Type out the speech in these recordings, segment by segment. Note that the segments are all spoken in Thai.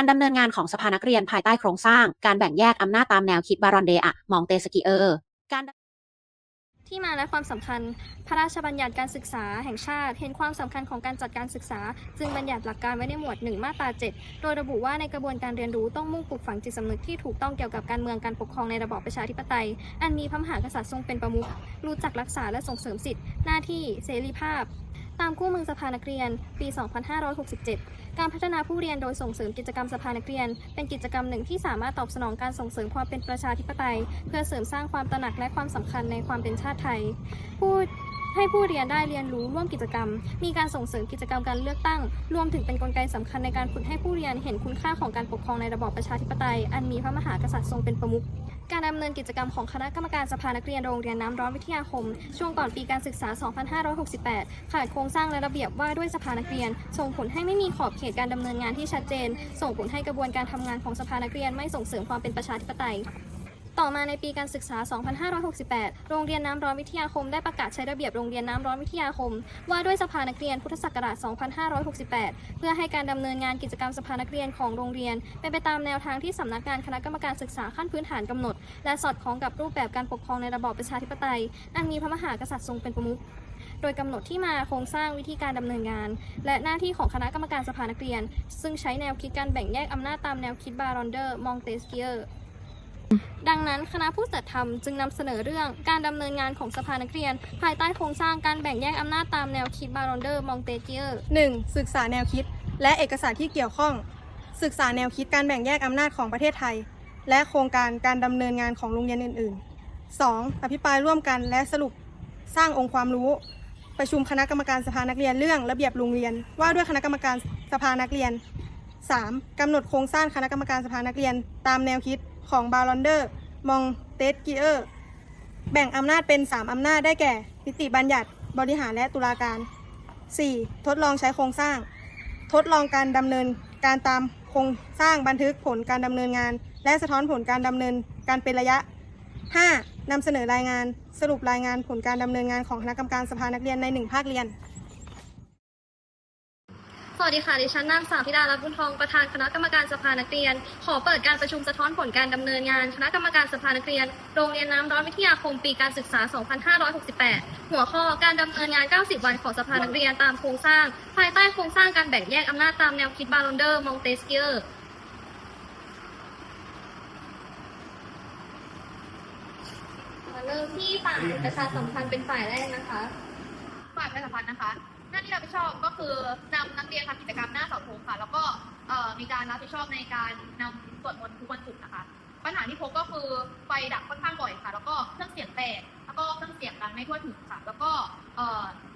การดำเนินงานของสภานักเรียนภายใต้โครงสร้าง การแบ่งแยกอำนาจตามแนวคิดบารอนเดอะมองเตสกิเออร์การที่มาและความสำคัญ พระราชบัญญัติการศึกษาแห่งชาติ เห็นความสำคัญของการจัดการศึกษา จึงบัญญัติหลักการไว้ในหมวด 1 มาตรา 7 โดยระบุว่าในกระบวนการเรียนรู้ต้องมุ่งปลูกฝังจิตสำนึกที่ถูกต้องเกี่ยวกับการเมืองการปกครองในระบอบประชาธิปไตย อันมีพระมหากษัตริย์ทรงเป็นประมุข รู้จักรักษาและส่งเสริมสิทธิหน้าที่ เสรีภาพ ตามคู่มือสภานักเรียน ปี 2567 การพัฒนาผู้เรียนโดยส่งเสริมกิจกรรมสภานักเรียน เป็นกิจกรรมหนึ่งที่สามารถตอบสนองการส่งเสริมความเป็นประชาธิปไตย เพื่อเสริมสร้างความตระหนักและความสำคัญในความเป็นชาติไทย ผู้ ให้ผู้เรียนได้เรียนรู้ร่วมกิจกรรม มีการส่งเสริมกิจกรรมการเลือกตั้ง รวมถึงเป็นกลไกสำคัญในการฝึกให้ผู้เรียนเห็นคุณค่าของการปกครองในระบอบประชาธิปไตย อันมีพระมหากษัตริย์ทรงเป็นประมุขการดำเนินกิจกรรมของคณะกรรมการสภานักเรียนโรงเรียนน้ำร้อนวิทยาคม ช่วงก่อนปีการศึกษา 2568 ขาดโครงสร้างและระเบียบว่าด้วยสภานักเรียน ส่งผลให้ไม่มีขอบเขตการดำเนินงานที่ชัดเจน ส่งผลให้กระบวนการทำงานของสภานักเรียนไม่ส่งเสริมความเป็นประชาธิปไตย ต่อมาในปีการศึกษา 2568 โรงเรียนน้ำร้อนวิทยาคมได้ประกาศใช้ระเบียบโรงเรียนน้ำร้อนวิทยาคม ว่าด้วยสภานักเรียนพุทธศักราช 2568 เพื่อให้การดำเนินงานกิจกรรมสภานักเรียนของโรงเรียน เป็นไปตามแนวทางที่สำนักงานคณะกรรมการศึกษาขั้นพื้นฐานกำหนด และสอดคล้องกับรูปแบบการปกครองในระบอบประชาธิปไตย อันมีพระมหากษัตริย์ทรงเป็นประมุขโดยกำหนดที่มาโครงสร้างวิธีการดำเนินงาน และหน้าที่ของคณะกรรมการสภานักเรียน ซึ่งใช้แนวคิดการแบ่งแยกอำนาจตามแนวคิดบารอนเดอร์ มองเตสเกียร์ ดังนั้นคณะผู้จัดทำจึงนำเสนอเรื่องการดำเนินงานของสภานักเรียน ภายใต้โครงสร้างการแบ่งแยกอำนาจตามแนวคิดบารอนเดอร์มองเตเกียร์ 1. ศึกษาแนวคิด และเอกสารที่เกี่ยวข้อง ศึกษาแนวคิดการแบ่งแยกอำนาจของประเทศไทย และโครงการการดำเนินงานของโรงเรียนอื่น ๆ 2. อภิปรายร่วมกันและสรุปสร้างองค์ความรู้ ประชุมคณะกรรมการสภานักเรียนเรื่องระเบียบโรงเรียน ว่าด้วยคณะกรรมการสภานักเรียน 3. กำหนดโครงสร้างคณะกรรมการสภานักเรียน ตามแนวคิด ของบารอนเดอร์ มองเตสกิเออร์ แบ่งอำนาจเป็น 3 อำนาจได้แก่ นิติบัญญัติ บริหารและตุลาการ 4. ทดลองใช้โครงสร้าง ทดลองการดำเนินการตามโครงสร้างบันทึกผลการดำเนินงาน และสะท้อนผลการดำเนินการเป็นระยะ 5. นำเสนอรายงานสรุปรายงานผลการดำเนินงานของคณะกรรมการสภานักเรียนในหนึ่งภาคเรียน สวัสดีค่ะ ดิฉันนางสาวธิดารัตน์บุญทองประธานคณะกรรมการสภานักเรียน ขอเปิดการประชุมสะท้อนผลการดำเนินงาน คณะกรรมการสภานักเรียน โรงเรียนน้ำร้อนวิทยาคมปีการศึกษา 2568 หัวข้อการดำเนินงาน 90 วันของสภานักเรียนตามโครงสร้าง ภายใต้โครงสร้างการแบ่งแยกอำนาจตามแนวคิดบารอนเดอร์มองเตสเกียร์มาเริ่มที่ฝ่ายประชาสัมพันธ์เป็นฝ่ายแรกนะคะ ฝ่ายประชาสัมพันธ์นะคะ หน้าที่รับผิดชอบก็คือ มีการรับผิดชอบในการนำสวดมนต์ทุกวันศุกร์นะคะ ปัญหาที่พบก็คือไฟดับค่อนข้างบ่อยค่ะ แล้วก็เครื่องเสียงแตกแล้วก็เครื่องเสียงดังไม่ทั่วถึงค่ะแล้วก็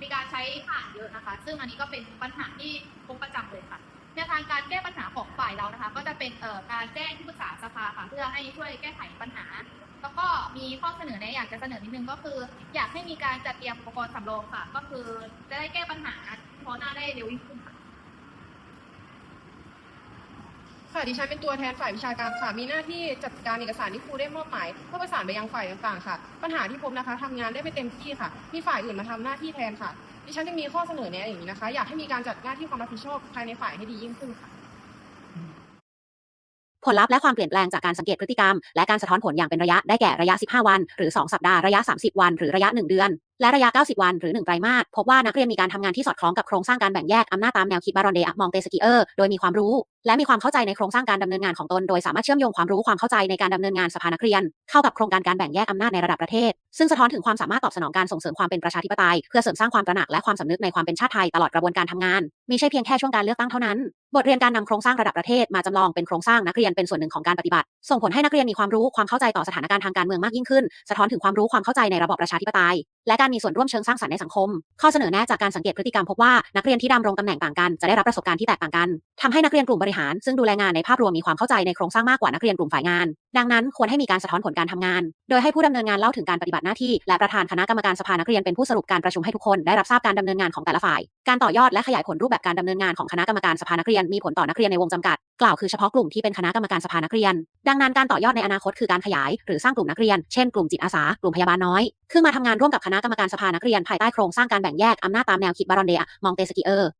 มีการใช้ถ่านเยอะนะคะ ซึ่งอันนี้ก็เป็นปัญหาที่พบประจำเลยค่ะแนวทางการแก้ปัญหาของฝ่ายเรานะคะ ก็จะเป็นการแจ้งที่ปรึกษาสภาค่ะเพื่อให้ช่วยแก้ไขปัญหา แล้วก็มีข้อเสนอแนะอยากจะเสนอนิดนึงก็คือ อยากให้มีการจัดเตรียมอุปกรณ์สำรองค่ะ ก็คือจะได้แก้ปัญหาเฉพาะหน้าได้เร็วยิ่งขึ้น ค่ะดิฉันเป็นตัวแทนฝ่ายวิชาการค่ะ มีหน้าที่จัดการเอกสารที่ครูได้มอบหมายเพื่อประสานไปยังฝ่ายต่างๆค่ะ ปัญหาที่พบนะคะทำงานได้ไม่เต็มที่ค่ะ มีฝ่ายอื่นมาทำหน้าที่แทนค่ะ ดิฉันจะมีข้อเสนอแนะอย่างนี้นะคะ อยากให้มีการจัดหน้าที่ความรับผิดชอบภายในฝ่ายให้ดียิ่งขึ้นค่ะ ผลลัพธ์และความเปลี่ยนแปลงจากการสังเกตพฤติกรรม และการสะท้อนผลอย่างเป็นระยะได้แก่ระยะ 15 วัน หรือ 2 สัปดาห์ ระยะ 30 วัน หรือระยะ 1 เดือนและระยะ 90 วัน หรือ 1 ไตรมาส พบว่านักเรียนมีการทำงานที่สอดคล้องกับโครงสร้างการแบ่งแยกอำนาจตามแนวคิดบารอนเดอะมองเตสกิเออร์ โดยมีความรู้ และมีความเข้าใจในโครงสร้างการดำเนินงานของตน โดยสามารถเชื่อมโยงความรู้ความเข้าใจในการดำเนินงานสภานักเรียน เข้ากับโครงการการแบ่งแยกอำนาจในระดับประเทศ ซึ่งสะท้อนถึงความสามารถตอบสนองการส่งเสริมความเป็นประชาธิปไตย เพื่อเสริมสร้างความตระหนักและความสำนึกในความเป็นชาติไทยตลอดกระบวนการทำงานมิใช่เพียงแค่ช่วงการเลือกตั้งเท่านั้น บทเรียนการนำโครงสร้างระดับประเทศมาจำลองเป็นโครงสร้างนักเรียนเป็นส่วนหนึ่งของการปฏิบัติ ส่งผลให้นักเรียนมีความรู้ความเข้าใจต่อสถานการณ์ทางการเมืองมากยิ่งขึ้น สะท้อนถึงความรู้ความเข้าใจในระบอบประชาธิปไตยและการมีส่วนร่วมเชิงสร้างสรรค์ในสังคม ข้อเสนอแนะจากการสังเกตพฤติกรรมพบว่านักเรียนที่ดำรงตำแหน่งต่างกันจะได้รับประสบการณ์ที่แตกต่างกันทำให้นักเรียนกลุ่มบริหาร ซึ่งดูแลงานในภาพรวมมีความเข้าใจในโครงสร้างมากกว่านักเรียนกลุ่มฝ่ายงาน ดังนั้นควรให้มีการสะท้อนผลการทำงาน โดยให้ผู้ดำเนินงานเล่าถึงการปฏิบัติหน้าที่และประธานคณะกรรมการสภานักเรียนเป็นผู้สรุปการประชุมให้ทุกคนได้รับทราบการดำเนินงานของแต่ละฝ่าย การต่อยอดและขยายผลรูปแบบการดำเนินงานของคณะกรรมการสภานักเรียนมีผลต่อนักเรียนในวงจำกัด กล่าวคือเฉพาะกลุ่มที่เป็นคณะกรรมการสภานักเรียน ดังนั้นการต่อยอดในอนาคตคือการขยาย หรือสร้างกลุ่มนักเรียน เช่นกลุ่มจิตอาสากลุ่มพยาบาลน้อยขึ้นมาทำงานร่วมกับคณะกรรมการสภานักเรียนภายใต้โครงสร้างการแบ่งแยกอำนาจตามแนวคิดบารอนเดอะมองเตสกิเออร์